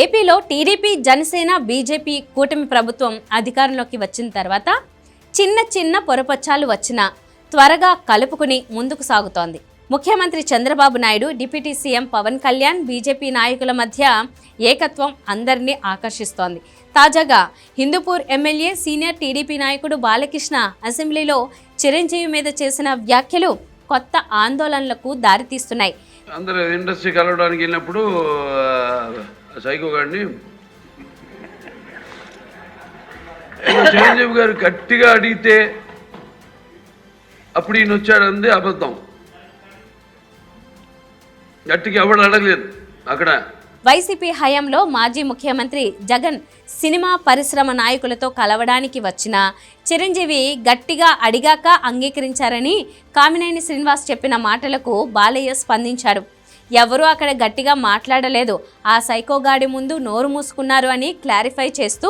ఏపీలో TDP Janasena BJP కూటమి ప్రభుత్వం అధికారంలోకి వచ్చిన తర్వాత చిన్న చిన్న పొరపచ్చాలు వచ్చినా త్వరగా కలుపుకుని ముందుకు సాగుతోంది. ముఖ్యమంత్రి Chandrababu Naidu deputy CM Pawan Kalyan BJP నాయకుల మధ్య ఏకత్వం అందరినీ ఆకర్షిస్తోంది. తాజాగా హిందూపూర్ ఎమ్మెల్యే సీనియర్ టీడీపీ నాయకుడు బాలకృష్ణ అసెంబ్లీలో చిరంజీవి మీద చేసిన వ్యాఖ్యలు కొత్త ఆందోళనలకు దారితీస్తున్నాయి. అందరూ ఇండస్ట్రీ కలవడానికి వెళ్ళినప్పుడు సైకో గారిని చిరంజీవి గారు గట్టిగా అడిగితే అప్పుడు ఈయన వచ్చాడంది అబద్ధం. గట్టిగా ఎవడు అడగలేదు అక్కడ. వైసీపీ హయాంలో మాజీ ముఖ్యమంత్రి జగన్ సినిమా పరిశ్రమ నాయకులతో కలవడానికి వచ్చిన చిరంజీవి గట్టిగా అడిగాక అంగీకరించారని కామినేని శ్రీనివాస్ చెప్పిన మాటలకు బాలయ్య స్పందించాడు. ఎవరూ అక్కడ గట్టిగా మాట్లాడలేదు. ఆ సైకోగాడి ముందు నోరు మూసుకున్నారు అని క్లారిఫై చేస్తూ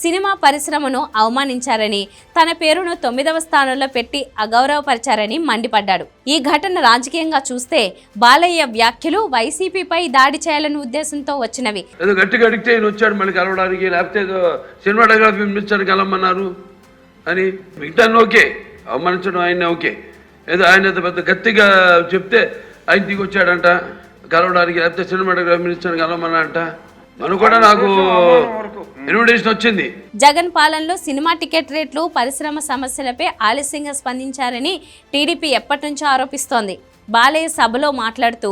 సినిమా పరిశ్రమను అవమానించారని తన పేరును తొమ్మిదవ స్థానంలో పెట్టి అగౌరవపరిచారని మండిపడ్డాడు. ఈ ఘటన రాజకీయంగా చూస్తే బాలయ్య వ్యాఖ్యలు వైసీపీపై దాడి చేయాలని ఉద్దేశంతో వచ్చినవి. ఏదో గట్టిగా అడిగితే వచ్చాడు మళ్ళీ కలవడానికి లేకపోతే సినిమాటోగ్రఫీ మినిస్టర్ కలవమన్నారు అని. మిగతా ఓకే అవమానించడం ఆయన ఓకే. ఏదో ఆయన పెద్ద గట్టిగా చెప్తే ఆయన దిగి వచ్చాడంట. కలవడానికి లేకపోతే సినిమాటోగ్రఫీ మినిస్టర్ కలవమన్నంట మనం కూడా నాకు ఇన్విటేషన్ వచ్చింది. జగన్ పాలనలో సినిమా టికెట్ రేట్లు పరిశ్రమ సమస్యలపై ఆలస్యంగా స్పందించారని టీడీపీ ఎప్పటి నుంచో ఆరోపిస్తోంది. బాలయ్య సభలో మాట్లాడుతూ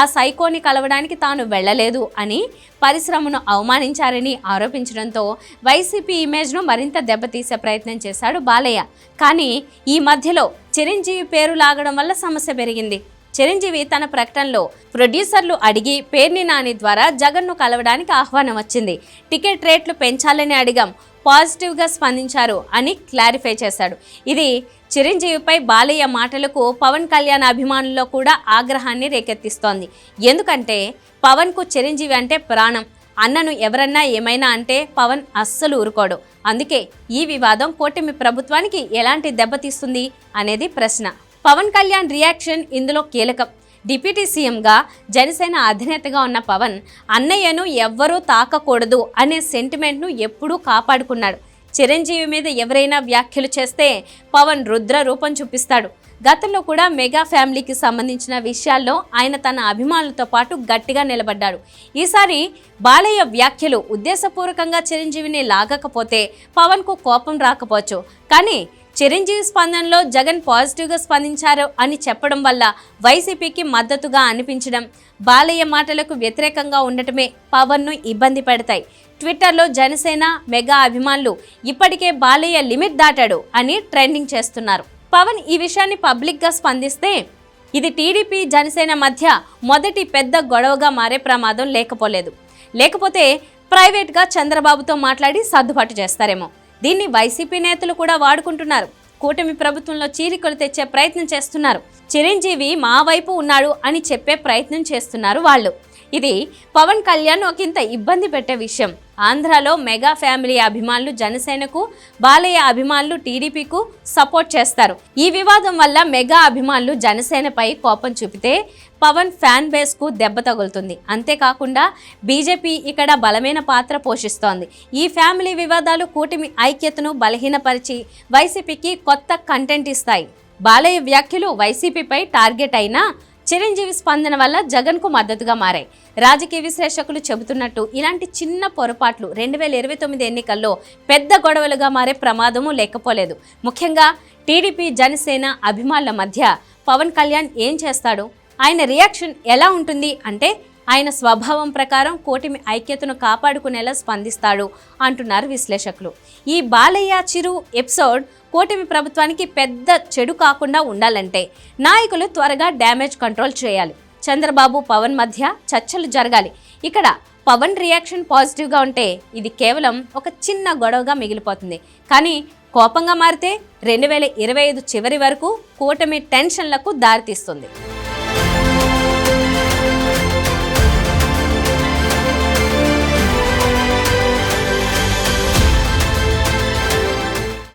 ఆ సైకోని కలవడానికి తాను వెళ్ళలేదు అని పరిశ్రమను అవమానించారని ఆరోపించడంతో వైసీపీ ఇమేజ్ను మరింత దెబ్బతీసే ప్రయత్నం చేశాడు బాలయ్య. కానీ ఈ మధ్యలో చిరంజీవి పేరు లాగడం వల్ల సమస్య పెరిగింది. చిరంజీవి తన ప్రకటనలో ప్రొడ్యూసర్లు అడిగి పేర్ని నాని ద్వారా జగన్ను కలవడానికి ఆహ్వానం వచ్చింది. టికెట్ రేట్లు పెంచాలని అడిగాం. పాజిటివ్గా స్పందించారు అని క్లారిఫై చేశాడు. ఇది చిరంజీవిపై బాలయ్య మాటలకు పవన్ కళ్యాణ్ అభిమానుల్లో కూడా ఆగ్రహాన్ని రేకెత్తిస్తోంది. ఎందుకంటే పవన్కు చిరంజీవి అంటే ప్రాణం. అన్నను ఎవరన్నా ఏమైనా అంటే పవన్ అస్సలు ఊరుకోడు. అందుకే ఈ వివాదం కూటమి ప్రభుత్వానికి ఎలాంటి దెబ్బతీస్తుంది అనేది ప్రశ్న. పవన్ కళ్యాణ్ రియాక్షన్ ఇందులో కీలకం. డిప్యూటీ సీఎంగా జనసేన అధినేతగా ఉన్న పవన్ అన్నయ్యను ఎవ్వరూ తాకకూడదు అనే సెంటిమెంట్ను ఎప్పుడూ కాపాడుకున్నాడు. చిరంజీవి మీద ఎవరైనా వ్యాఖ్యలు చేస్తే పవన్ రుద్ర రూపం చూపిస్తాడు. గతంలో కూడా మెగా ఫ్యామిలీకి సంబంధించిన విషయాల్లో ఆయన తన అభిమానులతో పాటు గట్టిగా నిలబడ్డాడు. ఈసారి బాలయ్య వ్యాఖ్యలు ఉద్దేశపూర్వకంగా చిరంజీవిని లాగకపోతే పవన్కు కోపం రాకపోవచ్చు. కానీ చిరంజీవి స్పందనలో జగన్ పాజిటివ్గా స్పందించారు అని చెప్పడం వల్ల వైసీపీకి మద్దతుగా అనిపించడం బాలయ్య మాటలకు వ్యతిరేకంగా ఉండటమే పవన్ను ఇబ్బంది పెడతాయి. ట్విట్టర్లో జనసేన మెగా అభిమానులు ఇప్పటికే బాలయ్య లిమిట్ దాటాడు అని ట్రెండింగ్ చేస్తున్నారు. పవన్ ఈ విషయాన్ని పబ్లిక్గా స్పందిస్తే ఇది టీడీపీ జనసేన మధ్య మొదటి పెద్ద గొడవగా మారే ప్రమాదం లేకపోలేదు. లేకపోతే ప్రైవేట్గా చంద్రబాబుతో మాట్లాడి సర్దుబాటు చేస్తారేమో. దీన్ని వైసీపీ నేతలు కూడా వాడుకుంటున్నారు. కూటమి ప్రభుత్వంలో చీలికలు తెచ్చే ప్రయత్నం చేస్తున్నారు. చిరంజీవి మా వైపు ఉన్నాడు అని చెప్పే ప్రయత్నం చేస్తున్నారు వాళ్ళు. ఇది పవన్ కళ్యాణ్ ఒకంత ఇబ్బంది పెట్టే విషయం. ఆంధ్రాలో మెగా ఫ్యామిలీ అభిమానులు జనసేనకు బాలయ్య అభిమానులు టీడీపీకు సపోర్ట్ చేస్తారు. ఈ వివాదం వల్ల మెగా అభిమానులు జనసేనపై కోపం చూపితే పవన్ ఫ్యాన్ బేస్కు దెబ్బ తగులుతుంది. అంతేకాకుండా బీజేపీ ఇక్కడ బలమైన పాత్ర పోషిస్తోంది. ఈ ఫ్యామిలీ వివాదాలు కూటమి ఐక్యతను బలహీనపరిచి వైసీపీకి కొత్త కంటెంట్ ఇస్తాయి. బాలయ్య వ్యాఖ్యలు వైసీపీపై టార్గెట్ అయినా చిరంజీవి స్పందన వల్ల జగన్కు మద్దతుగా మారాయి. రాజకీయ విశ్లేషకులు చెబుతున్నట్టు ఇలాంటి చిన్న పొరపాట్లు రెండు వేల ఇరవై తొమ్మిది ఎన్నికల్లో పెద్ద గొడవలుగా మారే ప్రమాదము లేకపోలేదు. ముఖ్యంగా టీడీపీ జనసేన అభిమానుల మధ్య పవన్ కళ్యాణ్ ఏం చేస్తాడు? ఆయన రియాక్షన్ ఎలా ఉంటుంది? అంటే ఆయన స్వభావం ప్రకారం కూటమి ఐక్యతను కాపాడుకునేలా స్పందిస్తాడు అంటున్నారు విశ్లేషకులు. ఈ బాలయ్య చిరు ఎపిసోడ్ కూటమి ప్రభుత్వానికి పెద్ద చెడు కాకుండా ఉండాలంటే నాయకులు త్వరగా డ్యామేజ్ కంట్రోల్ చేయాలి. చంద్రబాబు పవన్ మధ్య చర్చలు జరగాలి. ఇక్కడ పవన్ రియాక్షన్ పాజిటివ్గా ఉంటే ఇది కేవలం ఒక చిన్న గొడవగా మిగిలిపోతుంది. కానీ కోపంగా మారితే రెండు వేల ఇరవై ఐదు చివరి వరకు కూటమి టెన్షన్లకు దారితీస్తుంది.